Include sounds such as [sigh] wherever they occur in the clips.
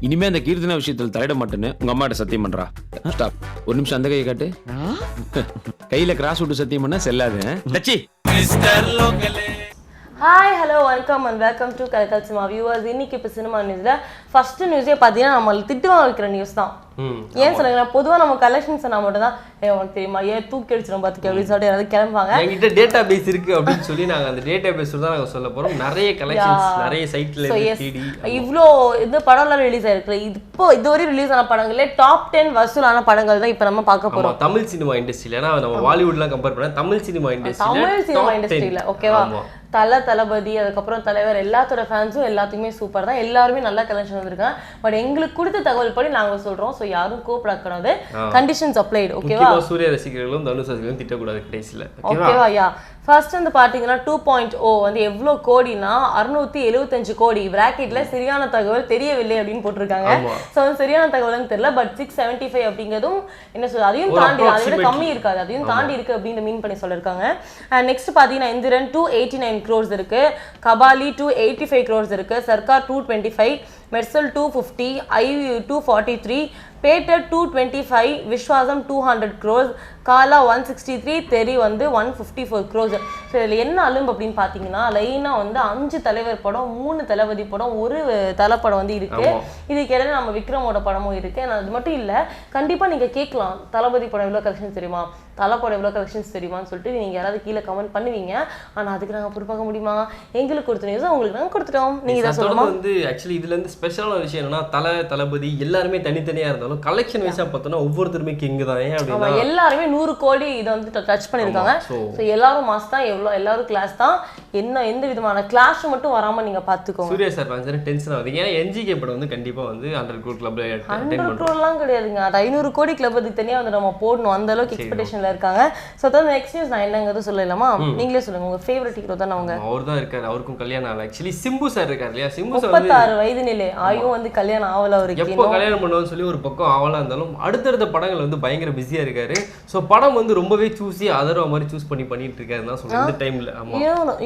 இனிமே அந்த கீர்த்தனா விஷயத்தில் தலையிட மாட்டேன்னு உங்க அம்மாட்ட சத்தியம் பண்றா. ஸ்டாப் ஒரு நிமிஷம் அந்த கையை காட்டு. [laughs] கையில கிராஸ் விட்டு சத்தியம் பண்ணா செல்லாது தச்சி. Hi hello welcome and welcome to கல்கல் cinema viewers இன்னைக்கு இப்போ சினிமா நியூஸ்ல ஃபர்ஸ்ட் நியூஸே பார்த்தீங்கன்னா நம்ம திட்டு வாங்க வைக்கிற நியூஸ் தான் ஏன் சொல்லுங்க பொதுவாக நம்ம கலெக்ஷன்ஸ் நான் மட்டும் தான் ஏ உனக்கு தெரியுமா? ஏன் தூக்கி அடிச்சிடும் பார்த்துக்க அப்படின்னு சொல்லிட்டு யாராவது கிளம்புவாங்க. என்கிட்ட டேட்டா பேஸ் இருக்கு அப்படின்னு சொல்லி நாங்க அந்த டேட்டா பேஸ் தான் நாங்க சொல்ல போறோம். நிறைய கலெக்ஷன்ஸ் நிறைய சைட்ல இவ்வளோ இந்த படம்லாம் ரிலீஸ் ஆயிருக்கு. இப்போ இதுவரை ரிலீஸ் ஆன படங்களே டாப் டென் வசூலான படங்கள் தான் இப்போ நம்ம பார்க்க ஆமா தமிழ் சினிமா இண்டஸ்ட்ரியில ஏன்னா நம்ம பாலிவுட்லாம் கம்பேர் பண்ணா தமிழ் சினிமா இண்டஸ்ட்ரியில தமிழ் சினிமா இண்டஸ்ட்ரியில ஓகேவா தல தளபதி அதுக்கப்புறம் தலைவர் எல்லாத்தோட ஃபேன்ஸும் எல்லாத்துக்குமே சூப்பர் தான். எல்லாருமே நல்ல கலெக்ஷன் வந்திருக்காங்க. பட் எங்களுக்கு கொடுத்த தகவல் படி நாங்க சொல்றோம். ஸோ யாரும் கூப்பிடக்கூடாது கண்டிஷன்ஸ் அப்ளைடு ஓகேவா சூர்யா ரசிகர்களும் தனுஷ் ரசிகர்களும் திட்டக்கூடாது கடைசியில. ஓகேவா? யா ஃபர்ஸ்ட் வந்து பாத்தீங்கன்னா டூ பாயிண்ட் ஓ வந்து எவ்வளோ கோடினா அறுநூத்தி எழுபத்தஞ்சு கோடி. பிராக்கெட்ல சரியான தகவல் தெரியவில்லை அப்படின்னு போட்டிருக்காங்க. ஸோ வந்து சரியான தகவல்னு தெரியல. பட் சிக்ஸ் செவன்ட்டி ஃபைவ் அப்படிங்கிறதும் என்ன சொல்றது அதையும் தாண்டி அதை விட. கம்மி இருக்காது. அதையும் தாண்டி இருக்கு அப்படின்னு மீன் பண்ணி சொல்லியிருக்காங்க அண்ட் நெக்ஸ்ட் பாத்தீங்கன்னா Enthiran two eighty nine crores இருக்கு. Kabali two eighty five crores இருக்கு. Sarkar two twenty five Mersal two fifty I two forty three Petta two twenty five Viswasam two hundred crores Kaala one sixty three Theri வந்து one fifty four crores so இதில் என்ன அலும்பு அப்படின்னு பார்த்தீங்கன்னா லைனாக வந்து அஞ்சு தலைவர் படம் மூணு தளபதி படம் ஒரு தலை படம் வந்து இருக்கு. இதுக்கு இடையில நம்ம விக்ரமோட படமும் இருக்கு. and அது மட்டும் இல்ல கண்டிப்பா நீங்க கேட்கலாம் தளபதி படம் எவ்வளவு கலெக்ஷன்ஸ் தெரியுமா? தலை படம் எவ்வளவு கலெக்ஷன்ஸ் தெரியுமான்னு சொல்லிட்டு நீங்க யாராவது கீழே கமெண்ட் பண்ணுவீங்க. ஆனா அதுக்கு நாங்க பொறுப்பாக முடியுமா? எங்களுக்கு கொடுத்த நியூஸ் உங்களுக்கு நாங்க கொடுத்துட்டோம். நீங்க இதை தொடர்ந்து சொல்லுமா வந்து ஆக்சுவலி இதுல இருந்து ஸ்பெஷலான விஷயம் என்னன்னா தலை தளபதி எல்லாருமே தனித்தனியா இருந்தாலும் கலெக்ஷன் வைஸா பார்த்தோம்னா ஒவ்வொருத்தருமே கிங் தான் ஏன் அப்படின்னா எல்லாருமே நூறு கோடி இதை வந்து டச் so- ஸோ எல்லாரும் மாஸ் தான் எவ்வளோ எல்லாரும் கிளாஸ் தான். என்ன எந்த விதமான கிளாஷ் மட்டும் வராம நீங்க பாத்துக்கோங்க. சூர்யா சார் ஃபேன்ஸ் டென்ஷன் ஆகுது ஏன்னா என்ஜிகே படம் வந்து கண்டிப்பா வந்து ஹண்ட்ரட் கோட் கிளப்ல ஹண்ட்ரட் க்ரோர்லாம் கிடையாதுங்க. அது ஐநூறு கோடி கிளப் அதுக்கு தனியாக வந்து நம்ம போடணும். அந்த அளவுக்கு எக்ஸ்பெக்டேஷன்ல இருக்காங்க. ஸோ அதான் நெக்ஸ்ட் நியூஸ் நான் என்னங்கிறது சொல்லலாமா? நீங்களே சொல்லுங்க. உங்க ஃபேவரட் ஹீரோ தான் அவங்க? அவர் தான் இருக்காரு. அவருக்கும் கல்யாணம் ஆகல. ஆக்சுவலி சிம்பு சார் இருக்காரு இல்லையா? சிம்பு சார் முப்பத்தாறு வயது நிலை. ஆயும் வந்து கல்யாணம் ஆகல அவருக்கு எப்போ. கல்யாணம் பண்ணுவோம்னு சொல்லி ஒரு பக்கம் ஆவலா இருந்தாலும் அடுத்தடுத்த படங்கள் வந்து பயங்கர பிஸியா இருக்காரு. ஸோ படம் வந்து ரொம்பவே சூஸி அதர்வா மாதிரி சூஸ் பண்ணி பண்ணிட்டு இருக்காருன்னு தான் டைம்ல ஆமா.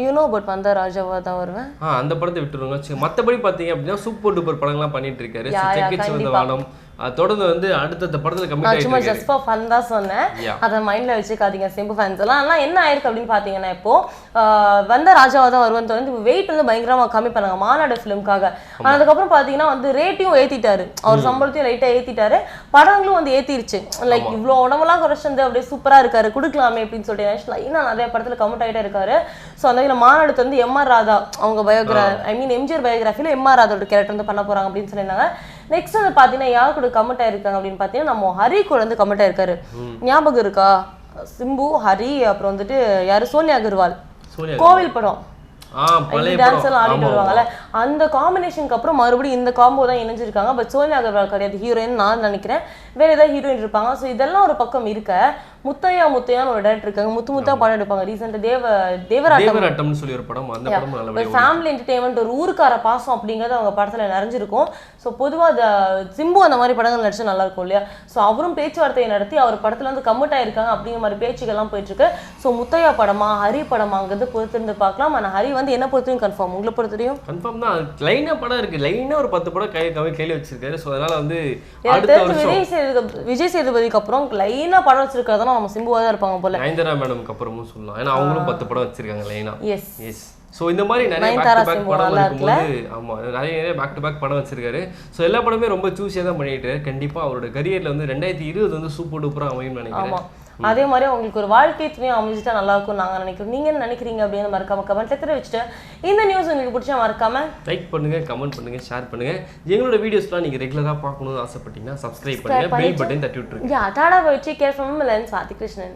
You know about வந்தா ராஜாவா தான் வருவேன். ஆ அந்த படத்தை விட்டுருங்க. மத்தபடி பாத்தீங்க அப்படின்னா சூப்பர் டூப்பர் படங்கள்லாம் பண்ணிட்டு இருக்காரு. யா, யா, வந்த கண்டிப்பா. வானம் தொடர்ந்து வந்து அடுத்தடுத்த படத்துல ஆயிட்டு சும்மா ஜஸ்ட் ஃபார் ஃபன் தான் சொன்னேன். அதை மைண்ட்ல வச்சுக்காதீங்க சிம்பு ஃபேன்ஸ் எல்லாம். ஆனால் என்ன ஆயிருக்கு அப்படின்னு பார்த்தீங்கன்னா இப்போ வந்த ராஜாவா தான் வருவன் வந்து வெயிட் வந்து பயங்கரமா கம்மி பண்ணாங்க மாநாடு ஃபிலிம்காக அதுக்கப்புறம் பார்த்தீங்கன்னா வந்து ரேட்டையும் ஏத்திட்டாரு. அவர் சம்பளத்தையும் லைட்டாக ஏத்திட்டாரு. படங்களும் வந்து ஏத்திருச்சு. லைக் இவ்வளோ உடம்பெல்லாம் குறைச்சிருந்து அப்படியே சூப்பரா இருக்காரு. கொடுக்கலாமே அப்படின்னு சொல்லிட்டு லைனாக நிறைய படத்துல கமெண்ட் ஆகிட்டே இருக்காரு. ஸோ அந்த வகையில் மாநாடு வந்து எம்ஆர் ராதா அவங்க பயோகிரா ஐ மீன் எம்ஜிஆர் பயோகிராஃபியில் எம்ஆர் ராதாவோட கேரக்டர் வந்து பண்ண போறாங்க அப்படின்னு சொல்லியிருந்தாங்க. நெக்ஸ்ட் வந்து பார்த்தீங்கன்னா யார் கூட கமெண்ட் ஆயிருக்காங்க அப்படின்னு பார்த்தீங்கன்னா நம்ம ஹரி கூட வந்து கமெண்ட் ஆயிருக்காரு. ஞாபகம் இருக்கா? சிம்பு ஹரி அப்புறம் வந்துட்டு யாரு? சோனியா அகர்வால். கோவில் படம். டான்ஸ் எல்லாம் ஆடிட்டு. வருவாங்கல்ல. அந்த காம்பினேஷனுக்கு அப்புறம் மறுபடியும் இந்த காம்போ தான் இணைஞ்சிருக்காங்க. பட் சோனியா அகர்வால் கிடையாது. ஹீரோயின் நான் நினைக்கிறேன். வேற ஏதாவது ஹீரோயின் இருப்பாங்க. ஸோ இதெல்லாம் ஒரு பக்கம் இருக்க. முத்தையா முத்தையான்னு ஒரு டேரக்டர் இருக்காங்க. முத்து முத்தா படம் எடுப்பாங்க. ரீசெண்டாக தேவ தேவராட்டம். தேவராட்டம்னு சொல்லி ஒரு படம் அந்த படம் ஒரு ஃபேமிலி என்டர்டைன்மெண்ட் ஒரு ஊருக்கார பாசம் அப்படிங்கிறது அவங்க படத்துல நிறைஞ்சிருக்கும். ஸோ பொதுவாக சிம்பு அந்த மாதிரி படங்கள் நடிச்சா நல்லா இருக்கும் இல்லையா? ஸோ அவரும் பேச்சுவார்த்தையை நடத்தி அவர் படத்துல வந்து கம்மிட் ஆயிருக்காங்க அப்படிங்கிற மாதிரி பேச்சுக்கெல்லாம் போயிட்டு இருக்கு ஸோ முத்தையா படமா ஹரி படமாங்கிறது பொறுத்திருந்து பார்க்கலாம். ஆனால் ஹரி வந்து என்ன பொறுத்தவரையும் கன்ஃபார்ம் உங்களை பொறுத்தவரையும்? கன்ஃபார்ம் தான். லைனா படம் இருக்கு. லைனா ஒரு பத்து படம் கை கவி கையில வச்சிருக்காரு. ஸோ அதனால வந்து விஜய் சேதுபதி விஜய் சேதுபதிக்கு அப்புறம் லைனா படம் வச்சிருக்கிறதுனா நம்ம சிம்புவா தான் இருப்பாங்க போல. நயன்தாரா மேடம்க்கு அப்புறமும் சொல்லலாம். ஏன்னா அவங்களும் பத்து படம் வச்சிருக்காங்க லைனா. எஸ் எஸ் ஸோ இந்த மாதிரி நிறைய பேக் டு பேக் படம் இருக்கும்போது ஆமா நிறைய நிறைய பேக் டு பேக் படம் வச்சிருக்காரு. ஸோ எல்லா படமே ரொம்ப சூஸியாக தான் பண்ணிட்டு இருக்காரு. கண்டிப்பா அவரோட கரியர்ல வந்து ரெண்டாயிரத்தி இருபது வந்து சூப்பர் டூப்பராக அமையும் நினைக்கிறேன். அதே மாதிரி உங்களுக்கு ஒரு வாழ்க்கை துணையும் அமைஞ்சிட்டா நல்லா இருக்கும் நாங்க நினைக்கிறோம். நீங்க என்ன நினைக்கிறீங்க அப்படின்னு மறக்காம கமெண்ட்ல தெரிவிச்சுட்டு இந்த நியூஸ் உங்களுக்கு பிடிச்சா மறக்காம லைக் பண்ணுங்க கமெண்ட் பண்ணுங்க ஷேர் பண்ணுங்க. எங்களோட வீடியோஸ்லாம் நீங்க ரெகுலரா பார்க்கணும்னு ஆசைப்பட்டீங்கன்னா சப்ஸ்கிரைப் பண்ணுங்க. பெல் பட்டன் தட்டி விட்டுருங்க. Yeah, Tada Boichi care from Milan Swati Krishnan.